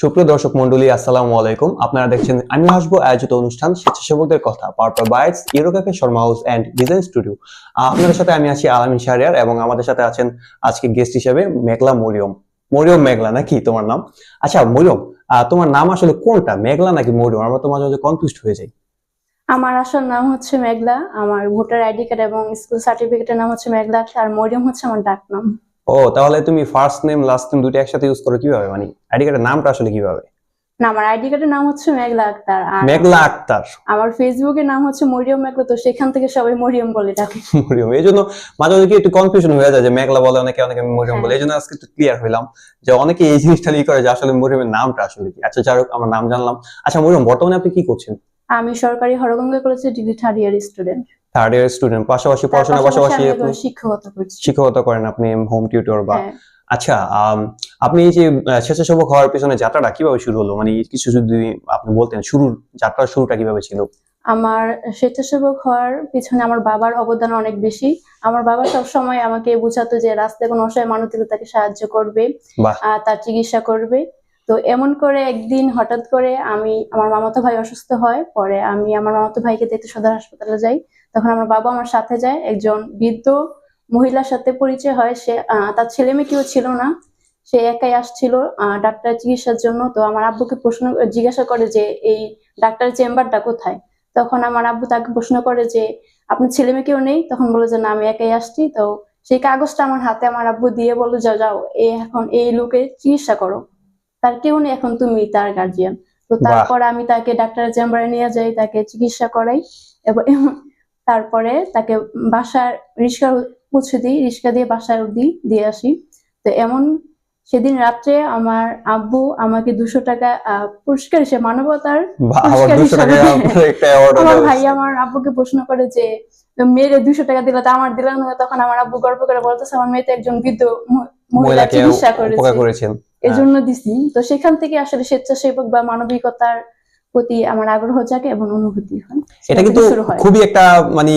সুপ্রিয় দর্শক মন্ডলী, আসসালামু আলাইকুম। আপনারা দেখছেন আমি হাসবো আয়োজিত অনুষ্ঠান স্বেচ্ছাসেবকদের কথা purple bites Euro cafe Sharma house and design studio আপনাদের সাথে আমি আছি আলামিন শাহরিয়ার এবং আমাদের সাথে আছেন আজকে গেস্ট হিসেবে মেঘলা মরিয়ম। মরিয়ম মেঘলা নাকি তোমার নাম? আচ্ছা মরিয়ম তোমার নাম আসলে কোনটা? মেঘলা নাকি মরিয়ম? আমরা তোমার মাঝে কনফিউজ হয়ে যাই। আমার আসল নাম হচ্ছে মেঘলা, আমার ভোটার আইডি কার্ড এবং স্কুল সার্টিফিকেটের নাম হচ্ছে মেঘলা আর মরিয়ম হচ্ছে আমার ডাক নাম। ও তাহলে তুমি ফার্স্ট নেম লাস্ট নেম দুটো একসাথে ইউজ করো কীভাবে? মানে আইডি কার্ডের নামটা আসলে কীভাবে? না আমার আইডি কার্ডের নাম হচ্ছে মেঘলা আক্তার আর মেঘলা আক্তার। আমার ফেসবুকের নাম হচ্ছে মরিয়ম মেঘলা তো সেখান থেকে সবাই মরিয়ম বলে ডাকে। মরিয়ম এই জন্য মাঝে মাঝে একটু কনফিউশন হয়ে যায় যে মেঘলা বলে অনেকে অনেকে মরিয়ম বলে এই জন্য আজকে একটু ক্লিয়ার হইলাম যে অনেকে এই জিনিসটা ই করে যে আসলে মরিয়মের নামটা আসলে কি। আচ্ছা যাই হোক আমার নাম জানলাম। আচ্ছা মরিয়ম বর্তমানে আপনি কি করছেন? আমি সরকারি হরগঙ্গা কলেজে degree third year student. Third year student পাশাপাশি পড়াশোনার পাশাপাশি শিক্ষকতা শিক্ষকতা করেন আপনি হোম টিউটর বা হ্যাঁ। আচ্ছা আপনি এই যে স্বেচ্ছাসেবক হওয়ার পিছনে যাত্রাটা কীভাবে শুরু হলো? মানে কিছু যদি আপনি বলতেন শুরুর যাত্রার শুরুটা কীভাবে ছিল? আমার স্বেচ্ছাসেবক হওয়ার পিছনে আমার বাবার অবদান অনেক বেশি। আমার বাবা সব সময় আমাকে বোঝাতো যে রাস্তায় কোনো অসহায় মানুষ তাকে সাহায্য করবে তার চিকিৎসা করবে। তো এমন করে একদিন হঠাৎ করে আমি, আমার মামাতো ভাই অসুস্থ হয়, পরে আমি আমার মামাতো ভাইকে দেখতে সদর হাসপাতালে যাই। তখন আমার বাবা আমার সাথে যায়, একজন বৃদ্ধ মহিলার সাথে পরিচয় হয়। সে তার ছেলে মেয়ে কেউ ছিল না। সে একাই আসছিল ডাক্তার চিকিৎসার জন্য। তো আমার আব্বুকে প্রশ্ন, জিজ্ঞাসা করে যে, এই ডাক্তার চেম্বারটা কোথায়? তখন আমার আব্বু তাকে প্রশ্ন করে যে, আপনার ছেলে মেয়ে কেউ নেই? তখন বলে যে, না, আমি একাই আসছি। তো সেই কাগজটা আমার হাতে, আমার আব্বু দিয়ে বলো যাও যাও, এ এখন এই লোকে চিকিৎসা করো। তার কেউ নেই এখন তুমি তার গার্জিয়ান তো। তারপর আমি তাকে ডাক্তারের চেম্বারে নিয়ে যাই তাকে চিকিৎসা করাই এবং তারপরে তাকে বাসার রিক্সা পৌঁছে দিই রিক্সা দিয়ে বাসায় অব্দি দিয়ে আসি। তো এমন সেদিন রাত্রে আমার আব্বু আমাকে দুশো টাকা আহ, পুরস্কার হিসেবে মানবতার আমার ভাই আমার আব্বুকে প্রশ্ন করে যে মেয়ের দুশো টাকা দিলে তো আমার দিলাম না। তখন আমার আব্বু গর্ব করে বলতেছে আমার মেয়ে তো একজন বৃদ্ধ মহিলা চিকিৎসা করেছে। করেছেন এই জন্য দিছি। তো সেখান থেকে আসলে স্বেচ্ছাসেবক বা মানবিকতার প্রতি আমার আগ্রহ জাগে এবং অনুভূতি হয়। এটা কিন্তু হয়। খুবই একটা মানে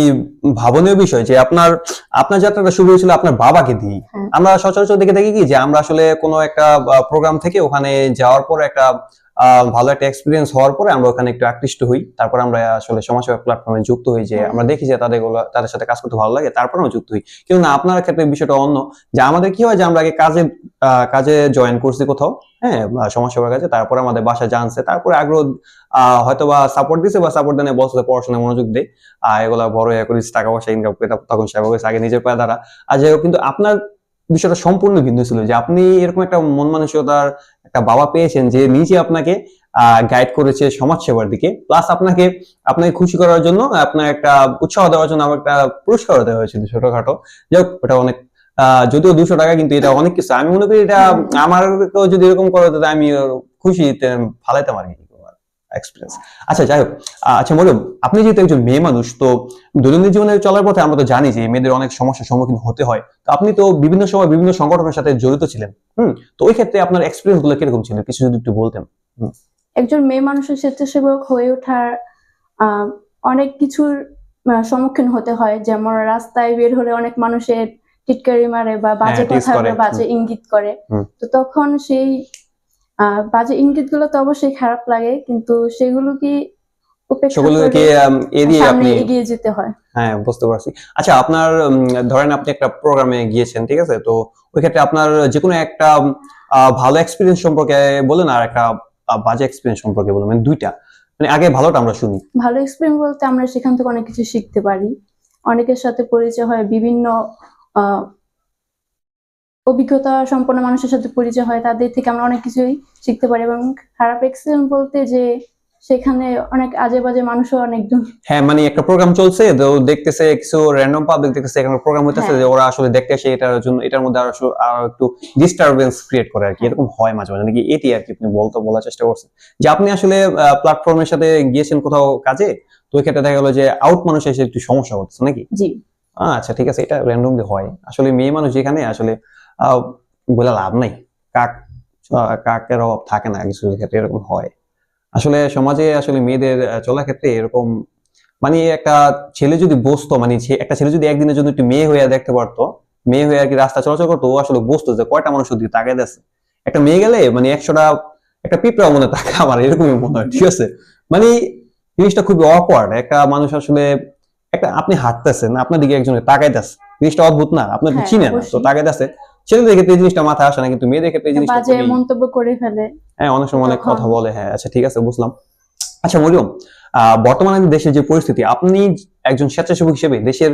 ভাবনীয় বিষয় যে আপনার আপনার যাত্রাটা শুরু হয়েছিল আপনার বাবাকে দিয়ে হ্যাঁ। আমরা সচরাচর দেখে থাকি কি যে আমরা আসলে কোনো একটা প্রোগ্রাম থেকে ওখানে যাওয়ার পর একটা ভালো একটা এক্সপিরিয়েন্স হওয়ার পরে আমরা ওখানে একটু আকৃষ্ট হই। তারপর আমরা আসলে সমাজসেবা প্ল্যাটফর্মে যুক্ত হই যে। আমরা দেখি যে তাদের তাদের সাথে কাজ করতে ভালো লাগে তারপর আমরা যুক্ত হই। কিন্তু না আপনার ক্ষেত্রে বিষয়টা অন্য যে আমাদের কি হয় যে আমরা আগে কাজে কাজে জয়েন করছি কোথাও হ্যাঁ সমাজসেবার কাছে তারপরে আমাদের বাসা জানছে তারপরে আগ্রহ আহ, হয়তো বা সাপোর্ট দিছে বা সাপোর্ট দেনে বলছে পড়াশোনায় মনোযোগ দেয়। আর এগুলা বড় হয়ে করিস টাকা পয়সা ইনকাম করে তখন সেবা করেছে আগে নিজের পায়ে দাঁড়া। আর যাই হোক কিন্তু আপনার বিষয়টা সম্পূর্ণ ভিন্ন ছিল যে আপনি এরকম একটা মন মানসিকতার একটা বাবা পেয়েছেন যে নিজে আপনাকে গাইড করেছে সমাজ সেবার দিকে। প্লাস আপনাকে আপনাকে খুশি করার জন্য আপনার একটা উৎসাহ দেওয়ার জন্য আমার একটা পুরস্কার দেওয়া হয়েছিল ছোটখাটো। যাই হোক ওটা অনেক আহ, যদিও দুশো টাকা কিন্তু এটা অনেক কিছু। আমি মনে করি এটা আমার যদি এরকম করে তাহলে আমি খুশি ফালাইতাম আর কি। এক্সপিরিয়েন্স আচ্ছা যাই হোক আচ্ছা বলুন আপনি যেহেতু একজন মেয়ে মানুষ তো দৈনন্দিন জীবনে চলার পথে আমরা তো জানি যে মেয়েদের অনেক সমস্যার সম্মুখীন হতে হয়। তো আপনি তো বিভিন্ন সময় বিভিন্ন সংগঠনের সাথে জড়িত ছিলেন হুম? তো ওই ক্ষেত্রে আপনার এক্সপিরিয়েন্সগুলো কীরকম ছিল? কিছু যদি একটু বলতেন একজন মেয়ে মানুষের স্বেচ্ছাসেবক হয়ে ওঠার অনেক কিছুর সম্মুখীন হতে হয়। যেমন রাস্তায় বের হলে অনেক মানুষের টিটকারি মারে বা বাজে হ্যাঁ, কথা বাজে ইঙ্গিত করে। তো তখন সেই বাজে ইঙ্গিতগুলো তো অবশ্যই খারাপ লাগে কিন্তু সেগুলো কি উপেক্ষা সেগুলোকে এড়িয়ে আপনি এগিয়ে যেতে হয়? হ্যাঁ বুঝতে পারছি। আচ্ছা আপনার ধরেন আপনি একটা প্রোগ্রামে গিয়েছেন ঠিক আছে? তো ওই ক্ষেত্রে আপনার যে কোনো একটা আহ, ভালো এক্সপিরিয়েন্স সম্পর্কে বলেন আর একটা বাজে এক্সপিরিয়েন্স সম্পর্কে বলুন মানে দুইটা। মানে আগে ভালোটা আমরা শুনি। ভালো এক্সপিরিয়েন্স বলতে আমরা সেখান থেকে অনেক কিছু শিখতে পারি। অনেকের সাথে পরিচয় হয় বিভিন্ন আহ, অভিজ্ঞতা সম্পন্ন মানুষের সাথে পরিচয় হয় তাদের থেকে আমরা অনেক কিছুই শিখতে পারি এবং খারাপ এক্সপিরিয়েন্স বলতে যে সেখানে অনেক আজে বাজে মানুষও অনেকজন হ্যাঁ মানে একটা প্রোগ্রাম চলছে তো দেখতেছে কিছু র্যান্ডম পাবলিক দেখতেছে এখানে প্রোগ্রাম হইতেছে হ্যাঁ। যে ওরা আসলে দেখতে আসে এটার জন্য এটার মধ্যে আরও আরও একটু ডিস্টারবেন্স ক্রিয়েট করে আর কি। এরকম হয় মাঝে মাঝে নাকি এটি আর কি আপনি বলতে বলার চেষ্টা করছেন? যে আপনি আসলে প্ল্যাটফর্মের সাথে গিয়েছেন কোথাও কাজে তো ওই ক্ষেত্রে দেখা গেলো যে আউট মানুষ এসে একটু সমস্যা হচ্ছে নাকি? জি। আচ্ছা ঠিক আছে এটা র্যান্ডমলি হয়। আসলে মেয়ে মানুষ যেখানে আসলে বলে লাভ নাই। কাক কাকের অভাব থাকে না কিছু ক্ষেত্রে এরকম হয়। আসলে সমাজে আসলে মেয়েদের চলার ক্ষেত্রে এরকম মানে একটা ছেলে যদি বসতো মানে একটা ছেলে যদি একদিনের জন্য একটু মেয়ে হয়ে দেখতে পারতো মেয়ে হয়ে আর কি রাস্তা চলাচল করতো ও আসলে বসতো যে কয়টা মানুষ দিকে তাকাই দিচ্ছে একটা মেয়ে গেলে মানে একশোটা একটা পিঁপড়া মনে থাকে আমার এরকমই মনে হয় ঠিক আছে? মানে জিনিসটা খুবই অকওয়ার্ড একটা মানুষ আসলে একটা আপনি হাঁটতেছেন আপনার দিকে একজন তাকাইতেছে জিনিসটা অদ্ভুত না আপনার হ্যাঁ, চিনে না তো তাকাইতেছে ছেলেদের ক্ষেত্রে এই জিনিসটা মাথায় আসে না কিন্তু মেয়েদের ক্ষেত্রে এই জিনিসটা বাজে মন্তব্য করে ফেলে। হ্যাঁ অনেক সময় অনেক কথা বলে হ্যাঁ আচ্ছা ঠিক আছে বুঝলাম। আচ্ছা মরিয়ম বর্তমানে দেশের যে পরিস্থিতি আপনি একজন স্বেচ্ছাসেবক হিসেবে দেশের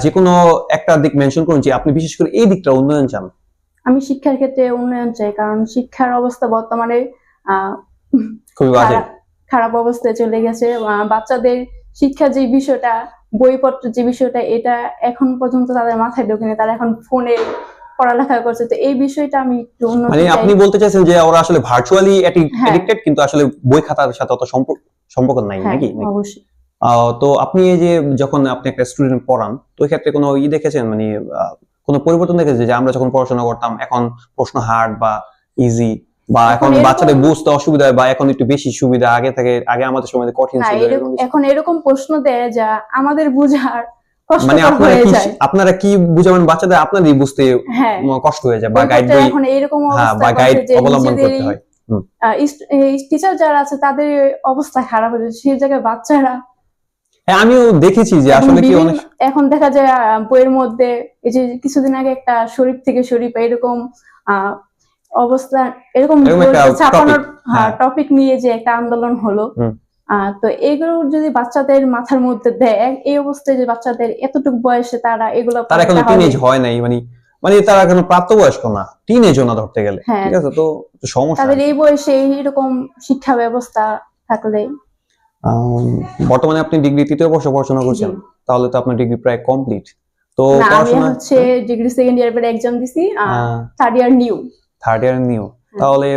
যে কোনো একটা দিক মেনশন করুন যে আপনি বিশেষ করে এই দিকটা উন্নয়ন চান। আমি শিক্ষার ক্ষেত্রে উন্নয়ন চাই কারণ শিক্ষার অবস্থা বর্তমানে খুবই বাজে। খারাপ- অবস্থায় চলে গেছে। বাচ্চাদের শিক্ষা যে বিষয়টা বইপত্র যে বিষয়টা এটা এখন পর্যন্ত তাদের মাথায় ঢোকেনি। তারা এখন ফোনে পড়ালেখা করছে তো এই বিষয়টা আমি একটু মানে আপনি বলতে চাইছেন যে ওরা আসলে ভার্চুয়ালি হ্যাঁ। এডিক্টেড কিন্তু আসলে বই খাতার সাথে অত সম্পর্ক নাই হ্যাঁ নাকি অবশ্যই তো আপনি এই যে যখন আপনি একটা স্টুডেন্ট পড়ান তো ওই ক্ষেত্রে কোনো ই দেখেছেন মানে কোনো পরিবর্তন দেখেছে যে আমরা যখন পড়াশোনা করতাম এখন প্রশ্ন হার্ড বা ইজি বা এখন বাচ্চাদের বুঝতে অসুবিধা হয় বা এখন একটু বেশি সুবিধা আগে থেকে আগে আমাদের সময় কঠিন ছিল? এখন এরকম প্রশ্ন দেয় যা আমাদের বুঝার মানে আপনারা কি আপনারা কি বুঝাবেন? বাচ্চাদের আপনারই বুঝতে হ্যাঁ। কষ্ট হয়ে যায় বা গাইড বই এখন এরকম হ্যাঁ অবস্থা বা গাইড অবলম্বন করতে হয়। টিচার যারা আছে তাদের অবস্থা খারাপ হয়ে সেই জায়গায় বাচ্চারা হ্যাঁ আমিও দেখেছি যে এখন আসলে কি অনেক এখন দেখা যায় বইয়ের মধ্যে এই যে কিছুদিন আগে একটা শরীফ থেকে শরীফ এরকম আহ, অবস্থা এরকম ছাপানোর হ্যাঁ। টপিক নিয়ে যে একটা আন্দোলন হলো। তো এগুলো যদি বাচ্চাদের মাথার মধ্যে দেয় এই অবস্থায় যে বাচ্চাদের এতটুকু বয়সে তারা এগুলো তারা এখনও টিনেজ হয় নাই মানে মানে তারা এখনও প্রাপ্তবয়স্ক না টিনেজও না ধরতে গেলে হ্যাঁ। ঠিক আছে? তো সমস্যা তাদের এই বয়সে এরকম শিক্ষা ব্যবস্থা থাকলে বর্তমানে আপনি ডিগ্রি তৃতীয় বর্ষ পড়াশোনা করছেন তাহলে তো আপনার ডিগ্রি প্রায় কমপ্লিট তো আমি পড়াশোনা হচ্ছে ডিগ্রি সেকেন্ড ইয়ার পরে এক্সাম দিছি third year new third year new তাহলে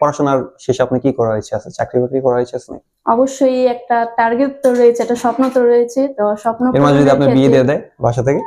পড়াশোনার শেষে আপনি কি করার ইচ্ছা আছে? চাকরি বাকরি করার ইচ্ছা আছে অবশ্যই একটা টার্গেট তো রয়েছে একটা স্বপ্ন তো রয়েছে তো স্বপ্ন এর মাঝে যদি আপনি বিয়ে দিয়ে দেয় বাসা থেকে?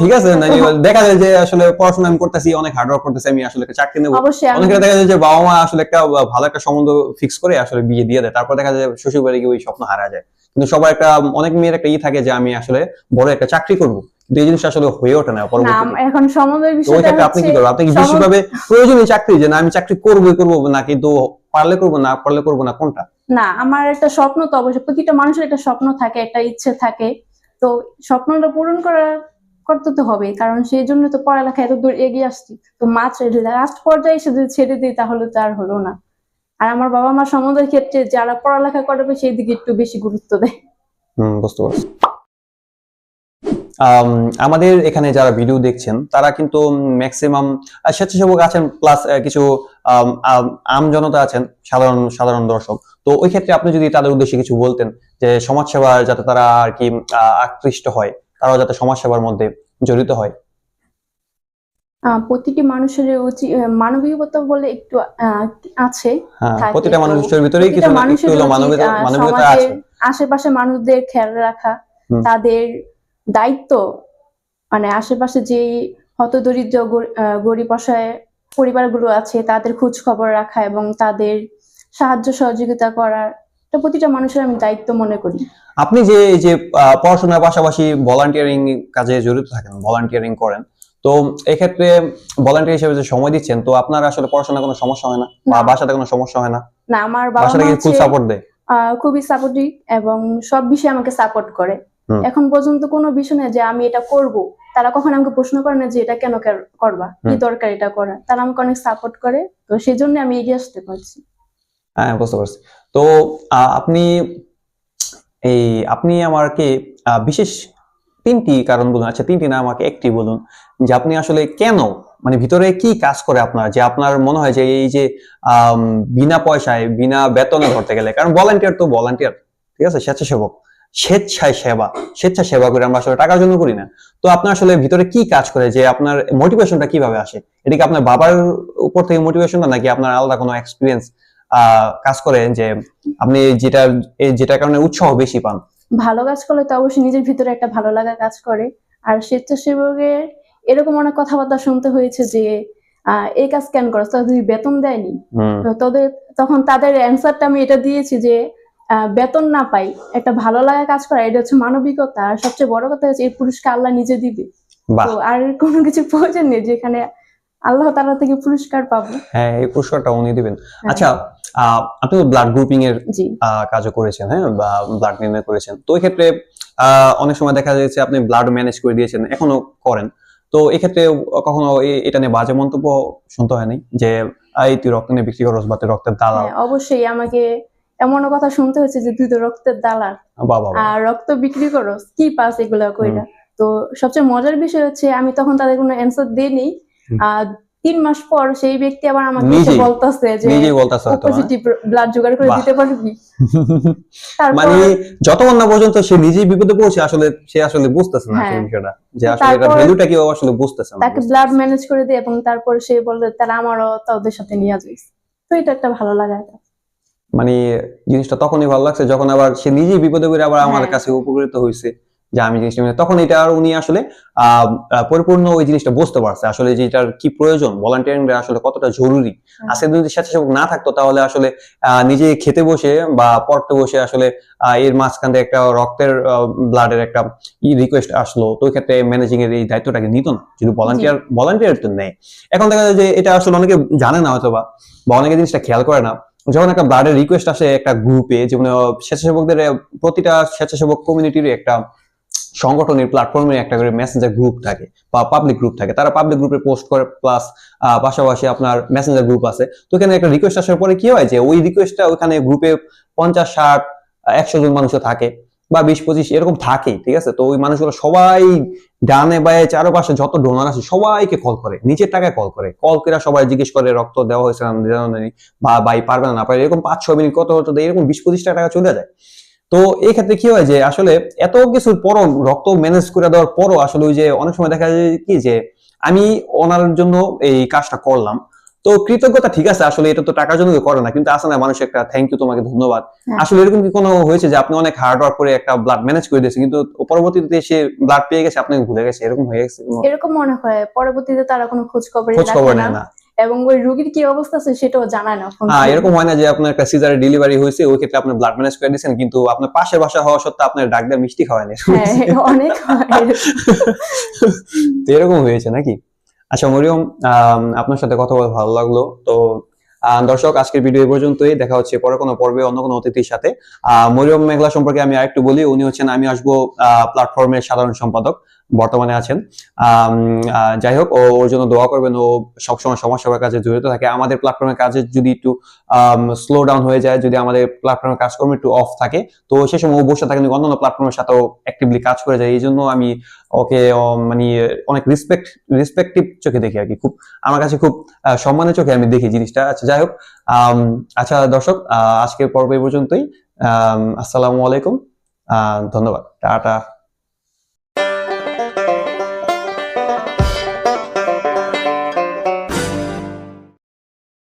ঠিক আছে দেখা যায় যে আসলে পড়াশোনা আমি করতেছি অনেক হার্ড ওয়ার্ক করতেছি আমি আসলে চাকরি নেব। অনেকে দেখা যায় যে বাবা মা আসলে একটা ভালো একটা সম্বন্ধ ফিক্স করে আসলে বিয়ে দিয়ে দেয় তারপর দেখা যায় শ্বশুর বাড়ি গিয়ে ওই স্বপ্ন হারা যায়। কিন্তু সবার একটা অনেক মেয়ের একটা ই থাকে যে আমি আসলে বড় একটা চাকরি করব। এই জিনিসটা আসলে হয়ে ওঠে না পরবর্তীতে। এখন ওই বিষয়টা আপনি কি করবেন? আপনি কি বিশেষভাবে প্রয়োজনীয় চাকরি? যে না আমি চাকরি করবোই করব না কিন্তু পারলে করব না পারলে করব না কোনটা? না আমার একটা স্বপ্ন তো অবশ্যই প্রতিটা মানুষের একটা স্বপ্ন থাকে একটা ইচ্ছে থাকে। তো স্বপ্নটা পূরণ করার করতে তো হবে কারণ সেই জন্য তো পড়ালেখা এত দূর এগিয়ে আসছি। তো মাছ লাস্ট পর্যায়ে এসে যদি ছেড়ে দিই তাহলে তো আর হলো না। আর আমার বাবা মা সমুদ্রের ক্ষেত্রে যারা পড়ালেখা করবে সেই দিকে একটু বেশি গুরুত্ব দেয়। হুম বুঝতে পারছি। আমাদের এখানে যারা ভিডিও দেখছেন তারা কিন্তু ম্যাক্সিমাম স্বেচ্ছাসেবক আছেন প্লাস কিছু আম, জনতা আছেন সাধারণ সাধারণ দর্শক। তো ওই ক্ষেত্রে আপনি যদি তাদের উদ্দেশ্যে কিছু বলতেন যে সমাজসেবা যাতে তারা আর কি আকৃষ্ট হয় তারাও যাতে সমাজসেবার মধ্যে জড়িত হয়। প্রতিটি মানুষের উচিত মানবিকতা বলে একটু আছে। হ্যাঁ প্রতিটা মানুষের ভিতরেই কিছু মানুষের মানবিকতা আছে। আশেপাশে মানুষদের খেয়াল রাখা তাদের দায়িত্ব মানে আশেপাশে যে হতদরিদ্র গরিব অসহায় পরিবারগুলো আছে তাদের খোঁজ খবর রাখা এবং তাদের সাহায্য সহযোগিতা করার এটা প্রতিটা মানুষের আমি দায়িত্ব মনে করি। আপনি যে এই যে পড়াশোনার পাশাপাশি ভলান্টিয়ারিং কাজে জড়িত থাকেন ভলান্টিয়ারিং করেন তো এক্ষেত্রে ভলান্টিয়ার হিসেবে যে সময় দিচ্ছেন তো আপনার আসলে পড়াশোনার কোনো সমস্যা হয় না? বা বাসাতে কোনো সমস্যা হয় না? না আমার বাবা মা কি সাপোর্ট দেয়? খুবই সাপোর্টিভ এবং সব বিষয়ে আমাকে সাপোর্ট করে। এখন পর্যন্ত কোনো বিষয় নেই যে আমি এটা করব। তারা কখন আমাকে প্রশ্ন করে না যে এটা কেন করবা? কি দরকার এটা করা? তারা আমাকে অনেক সাপোর্ট করে। তো সেই জন্য আমি এগিয়ে আসতে পারছি। হ্যাঁ বুঝতে পারছি। তো আপনি এই আপনি আমাকে বিশেষ তিনটি কারণ বলুন আচ্ছা তিনটি না আমাকে একটি বলুন যে আপনি আসলে কেন মানে ভিতরে কি কাজ করে আপনার? যে আপনার মনে হয় যে এই যে বিনা পয়সায় বিনা বেতনে ধরতে গেলে কারণ ভলান্টিয়ার তো ভলান্টিয়ার ঠিক আছে স্বেচ্ছাসেবক। স্বেচ্ছায় সেবা স্বেচ্ছা সেবা করে আমরা আসলে টাকার জন্য করি না। তো আপনার আসলে ভিতরে কি কাজ করে যে আপনার মোটিভেশনটা কীভাবে আসে? এটা কি আপনার বাবার উপর থেকে মোটিভেশনটা নাকি আপনার আলাদা কোনো এক্সপিরিয়েন্স কাজ করে যে আপনি যেটা যেটার কারণে উৎসাহ বেশি পান? ভালো কাজ করলে তো অবশ্যই নিজের ভিতরে একটা ভালো লাগা কাজ করে। আর স্বেচ্ছাসেবকের এরকম অনেক কথাবার্তা শুনতে হয়েছে যে আহ, এই কাজ কেন করো তাদের যদি বেতন দেয়নি তাদের তখন তাদের অ্যান্সারটা আমি এটা দিয়েছি যে বেতন না পাই একটা ভালো লাগা কাজ করা এটা হচ্ছে মানবিকতা আর সবচেয়ে বড় কথা হচ্ছে এই পুরস্কার আল্লাহ নিজে দিবে। তো আর কোনো কিছু প্রয়োজন নেই যেখানে আল্লাহ তাআলা থেকে পুরস্কার পাবো। হ্যাঁ এই পুরস্কারটা উনি দিবেন। হ্যাঁ। আচ্ছা আপনি ব্লাড গ্রুপিং এর কাজও করেছেন হ্যাঁ বা ব্লাড নির্ণয় করেছেন। তো এই ক্ষেত্রে অনেক সময় দেখা যাচ্ছে আপনি ব্লাড ম্যানেজ করে দিয়েছেন এখনও করেন। তো এক্ষেত্রে কখনো এটা নিয়ে বাজে মন্তব্য শুনতে হয়নি যে এই তুই রক্ত নিয়ে বিক্রি করস বা তুই রক্তের দালাল। হ্যাঁ অবশ্যই আমাকে এমনও কথা শুনতে হয়েছে যে তুই তো রক্তের দালাল আর রক্ত বিক্রি করো কি পাস এগুলা কইরা। তো সবচেয়ে মজার বিষয় হচ্ছে আমি তখন তাদের কোনো অ্যান্সার দিইনি। আর তিন মাস পর সেই ব্যক্তি আবার আমাকে? যে বলতেছে হ্যাঁ? পজিটিভ ব্লাড জোগাড় করে দিতে পারবি? মানে যতক্ষণ না পর্যন্ত সে নিজেই বিপদে পড়ছে আসলে সে আসলে বুঝতেছে না হ্যাঁ। বিষয়টা। যে আসলে এটা ভ্যালুটা কি আসলে বুঝতেছে না তাকে ব্লাড ম্যানেজ করে দিই এবং তারপর সে বললে তাহলে আমারও তাদের সাথে নিয়ে যাইস। তো এটা একটা ভালো লাগা মানে জিনিসটা তখনই ভালো লাগছে যখন আবার সে নিজেই বিপদে পড়ে আবার আমার হ্যাঁ। কাছে উপকৃত হয়েছে যে আমি জিনিসটা মানে তখন এটা আর উনি আসলে পরিপূর্ণ ওই জিনিসটা বুঝতে পারছে। আসলে যে এটার কি প্রয়োজন? ভলান্টিয়ারিং আসলে কতটা জরুরি? আজকে যদি স্বেচ্ছাসেবক না থাকতো তাহলে আসলে আহ, নিজে খেতে বসে বা পড়তে বসে আসলে আহ, এর মাঝখান থেকে একটা রক্তের ব্লাডের একটা ই রিকোয়েস্ট আসলো। তো ওই ক্ষেত্রে ম্যানেজিং এর এই দায়িত্বটাকে নিত না। যদি ভলান্টিয়ার ভলান্টিয়ার তো নেই। এখন দেখা যায় যে এটা আসলে অনেকে জানে না হয়তো বা অনেকে জিনিসটা খেয়াল করে না। যখন একটা ব্লাডের রিকোয়েস্ট আসে একটা গ্রুপে যে মানে স্বেচ্ছাসেবকদের প্রতিটা স্বেচ্ছাসেবক কমিউনিটির একটা সংগঠনের প্ল্যাটফর্মে একটা করে মেসেঞ্জার গ্রুপ থাকে বা পাবলিক গ্রুপ থাকে। তারা পাবলিক গ্রুপে পোস্ট করে প্লাস পাশাপাশি আপনার মেসেঞ্জার গ্রুপ আছে। তো এখানে একটা রিকোয়েস্ট আসার পরে কি হয় যে, ওই রিকোয়েস্টটা ওখানে গ্রুপে পঞ্চাশ, ষাট, একশো জন মানুষও থাকে। বা বিশ পঁচিশ এরকম থাকেই ঠিক আছে? তো ওই মানুষগুলো সবাই ডানে বায়ে চারপাশে যত ডোনার আছে সবাইকে কল করে নিজের টাকায় কল করে। কল করে সবাই জিজ্ঞেস করে, রক্ত দেওয়া হয়েছে বা বাই পারবে না পারবে, এরকম পাঁচ ছয় মিনিট কত হতো এরকম বিশ পঁচিশ টাকা টাকা চলে যায়। তো এই ক্ষেত্রে কি হয় যে, আসলে এত কিছুর পরও রক্ত ম্যানেজ করে দেওয়ার পরও আসলে ওই যে অনেক সময় দেখা যায় কি যে, আমি ওনার জন্য এই কাজটা করলাম তো কৃতজ্ঞতা ঠিক আছে আসলে এটা তো টাকার জন্য করে না কিন্তু আসলে মানুষ একটা থ্যাংক ইউ তোমাকে ধন্যবাদ। হ্যাঁ। আসলে এরকম কি কোনো হয়েছে যে আপনি অনেক হার্ড ওয়ার্ক করে একটা ব্লাড ম্যানেজ করে দিয়েছে কিন্তু পরবর্তীতে সে ব্লাড পেয়ে গেছে আপনাকে ভুলে গেছে এরকম হয়ে গেছে এরকম মনে হয় পরবর্তীতে তারা কোনো খোঁজ খবর খোঁজ খবর নেয় না। না এবং ওই রোগীর কি অবস্থা আছে সেটাও জানায় না হ্যাঁ এরকম হয় না যে আপনার একটা সিজারে ডেলিভারি হয়েছে ওই ক্ষেত্রে আপনি ব্লাড ম্যানেজ করে দিয়েছেন কিন্তু আপনার পাশের বাসা হওয়া সত্ত্বেও আপনার ডাক দেওয়া মিষ্টি খাওয়ায়নি হ্যাঁ অনেক হয়। তো এরকম হয়েছে নাকি? আচ্ছা মরিয়ম আপনার সাথে কথা বলে ভালো লাগল। তো দর্শক, আজকের ভিডিও এই পর্যন্তই। দেখা হচ্ছে পরে কোনো পর্বে, অন্য কোনো অতিথির সাথে। মরিয়ম মেঘলা সম্পর্কে আমি আরেকটু বলি। উনি হচ্ছেন, আমি আসব প্ল্যাটফর্মের সাধারণ সম্পাদক। বর্তমানে আছেন। যাই হোক ওর জন্য দোয়া করবেন। ও সবসময় সমাজসেবার কাজে জড়িত থাকে। আমাদের প্ল্যাটফর্মের কাজে যদি একটু স্লো ডাউন হয়ে যায়, যদি আমাদের প্ল্যাটফর্মের কাজকর্ম একটু অফ থাকে, তো সে সময় ও বসে থাকে কিন্তু অন্যান্য প্ল্যাটফর্মের সাথেও অ্যাক্টিভলি কাজ করে যায়। এই জন্য আমি ওকে মানে অনেক রেসপেক্ট রেসপেক্টিভ চোখে দেখি আর কি খুব, আমার কাছে খুব সম্মানের চোখে আমি দেখি জিনিসটা। আচ্ছা যাই হোক আচ্ছা দর্শক আজকের পর্ব এই পর্যন্তই। আসসালামু আলাইকুম। ধন্যবাদ। টাটা।